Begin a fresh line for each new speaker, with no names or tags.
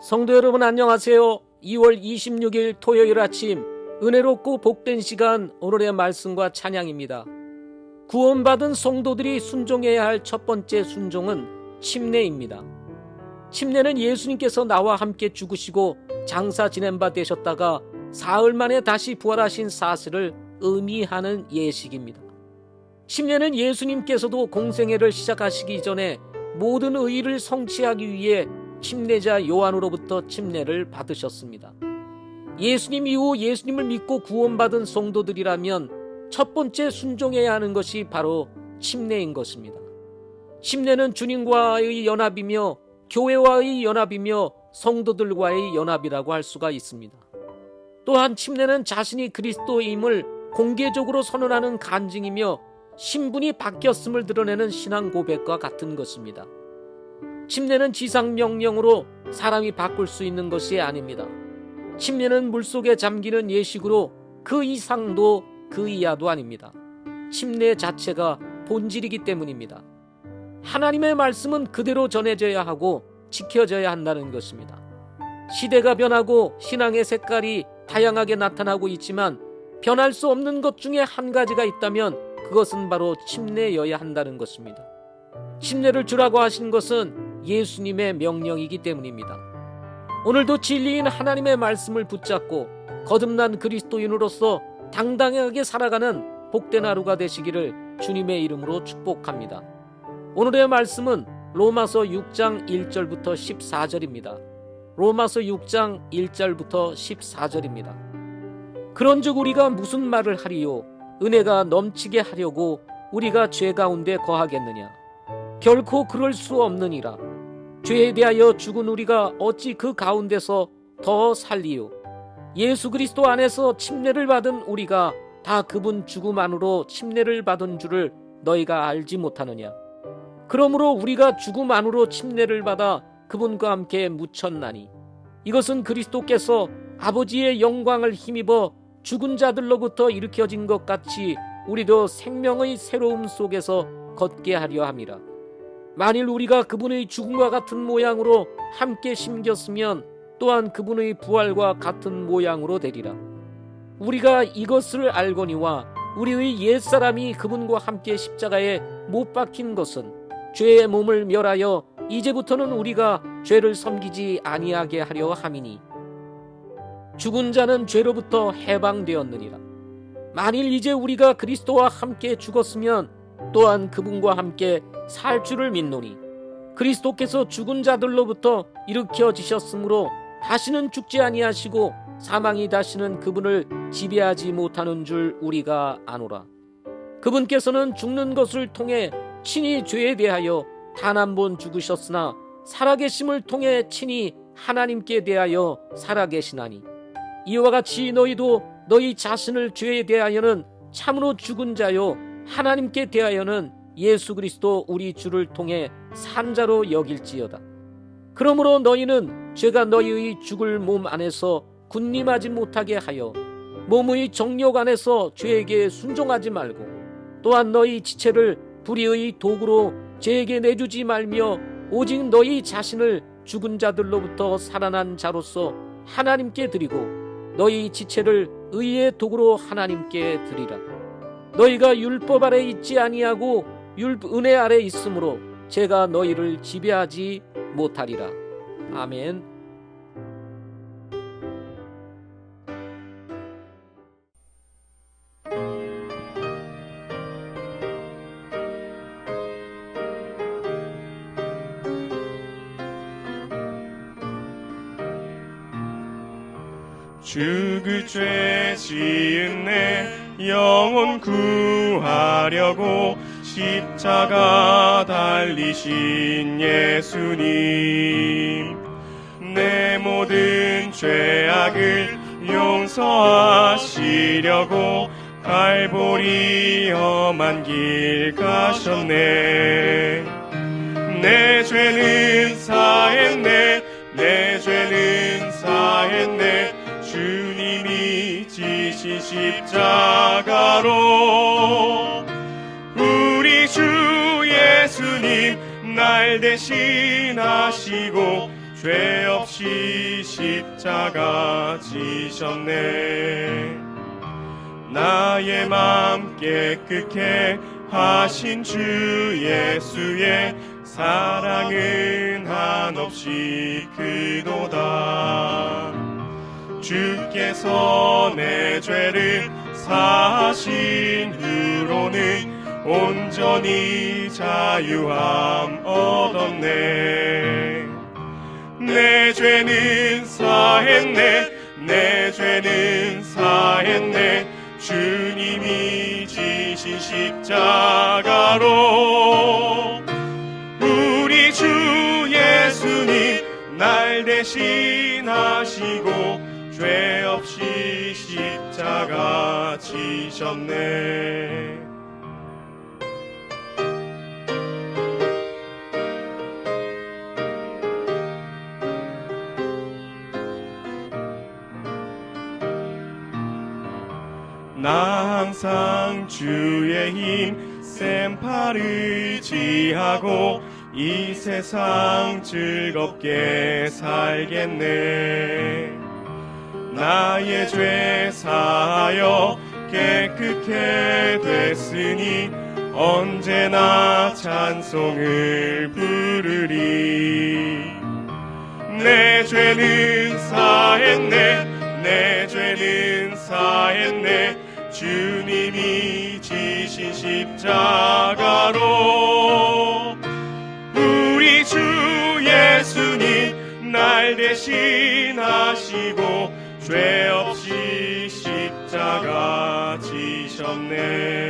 성도 여러분 안녕하세요. 2월 26일 토요일 아침 은혜롭고 복된 시간 오늘의 말씀과 찬양입니다. 구원받은 성도들이 순종해야 할 첫 번째 순종은 침례입니다. 침례는 예수님께서 나와 함께 죽으시고 장사 지낸 바 되셨다가 사흘 만에 다시 부활하신 사실을 의미하는 예식입니다. 침례는 예수님께서도 공생애를 시작하시기 전에 모든 의의를 성취하기 위해 침례자 요한으로부터 침례를 받으셨습니다. 예수님 이후 예수님을 믿고 구원받은 성도들이라면 첫 번째 순종해야 하는 것이 바로 침례인 것입니다. 침례는 주님과의 연합이며 교회와의 연합이며 성도들과의 연합이라고 할 수가 있습니다. 또한 침례는 자신이 그리스도임을 공개적으로 선언하는 간증이며 신분이 바뀌었음을 드러내는 신앙 고백과 같은 것입니다. 침례는 지상 명령으로 사람이 바꿀 수 있는 것이 아닙니다. 침례는 물속에 잠기는 예식으로 그 이상도 그 이하도 아닙니다. 침례 자체가 본질이기 때문입니다. 하나님의 말씀은 그대로 전해져야 하고 지켜져야 한다는 것입니다. 시대가 변하고 신앙의 색깔이 다양하게 나타나고 있지만 변할 수 없는 것 중에 한 가지가 있다면 그것은 바로 침례여야 한다는 것입니다. 침례를 주라고 하신 것은 예수님의 명령이기 때문입니다. 오늘도 진리인 하나님의 말씀을 붙잡고 거듭난 그리스도인으로서 당당하게 살아가는 복된 하루가 되시기를 주님의 이름으로 축복합니다. 오늘의 말씀은 로마서 6장 1절부터 14절입니다. 로마서 6장 1절부터 14절입니다. 그런즉 우리가 무슨 말을 하리요? 은혜가 넘치게 하려고 우리가 죄 가운데 거하겠느냐? 결코 그럴 수 없느니라. 죄에 대하여 죽은 우리가 어찌 그 가운데서 더 살리요? 예수 그리스도 안에서 침례를 받은 우리가 다 그분 죽음 안으로 침례를 받은 줄을 너희가 알지 못하느냐? 그러므로 우리가 죽음 안으로 침례를 받아 그분과 함께 묻혔나니 이것은 그리스도께서 아버지의 영광을 힘입어 죽은 자들로부터 일으켜진 것 같이 우리도 생명의 새로움 속에서 걷게 하려 함이라. 만일 우리가 그분의 죽음과 같은 모양으로 함께 심겼으면 또한 그분의 부활과 같은 모양으로 되리라. 우리가 이것을 알거니와 우리의 옛사람이 그분과 함께 십자가에 못 박힌 것은 죄의 몸을 멸하여 이제부터는 우리가 죄를 섬기지 아니하게 하려 함이니 죽은 자는 죄로부터 해방되었느니라. 만일 이제 우리가 그리스도와 함께 죽었으면 또한 그분과 함께 살 줄을 믿노니 그리스도께서 죽은 자들로부터 일으켜 지셨으므로 다시는 죽지 아니하시고 사망이 다시는 그분을 지배하지 못하는 줄 우리가 아노라. 그분께서는 죽는 것을 통해 친히 죄에 대하여 단 한 번 죽으셨으나 살아계심을 통해 친히 하나님께 대하여 살아계시나니 이와 같이 너희도 너희 자신을 죄에 대하여는 참으로 죽은 자요 하나님께 대하여는 예수 그리스도 우리 주를 통해 산자로 여길지어다. 그러므로 너희는 죄가 너희의 죽을 몸 안에서 군림하지 못하게 하여 몸의 정욕 안에서 죄에게 순종하지 말고 또한 너희 지체를 불의의 도구로 죄에게 내주지 말며 오직 너희 자신을 죽은 자들로부터 살아난 자로서 하나님께 드리고 너희 지체를 의의 도구로 하나님께 드리라. 너희가 율법 아래 있지 아니하고 율 은혜 아래 있으므로 제가 너희를 지배하지 못하리라. 아멘.
죽을 죄 지은 내 영혼 구하려고 십자가 달리신 예수님. 내 모든 죄악을 용서하시려고 갈보리 험한 길 가셨네. 내 죄는 사했네 날 대신하시고 죄 없이 십자가 지셨네. 나의 맘 깨끗해 하신 주 예수의 사랑은 한없이 크도다. 주께서 내 죄를 사하신 후로는 온전히 자유함 얻었네. 내 죄는 사했네 내 죄는 사했네. 주님이 지신 십자가로 우리 주 예수님 날 대신하시고 죄 없이 십자가 지셨네 나 항상 주의 힘 샘파를 지하고 이 세상 즐겁게 살겠네. 나의 죄 사하여 깨끗게 됐으니 언제나 찬송을 부르리. 내 죄는 사했네 내 죄는 사했네 주님이 지신 십자가로 우리 주 예수님 날 대신하시고 죄 없이 십자가 지셨네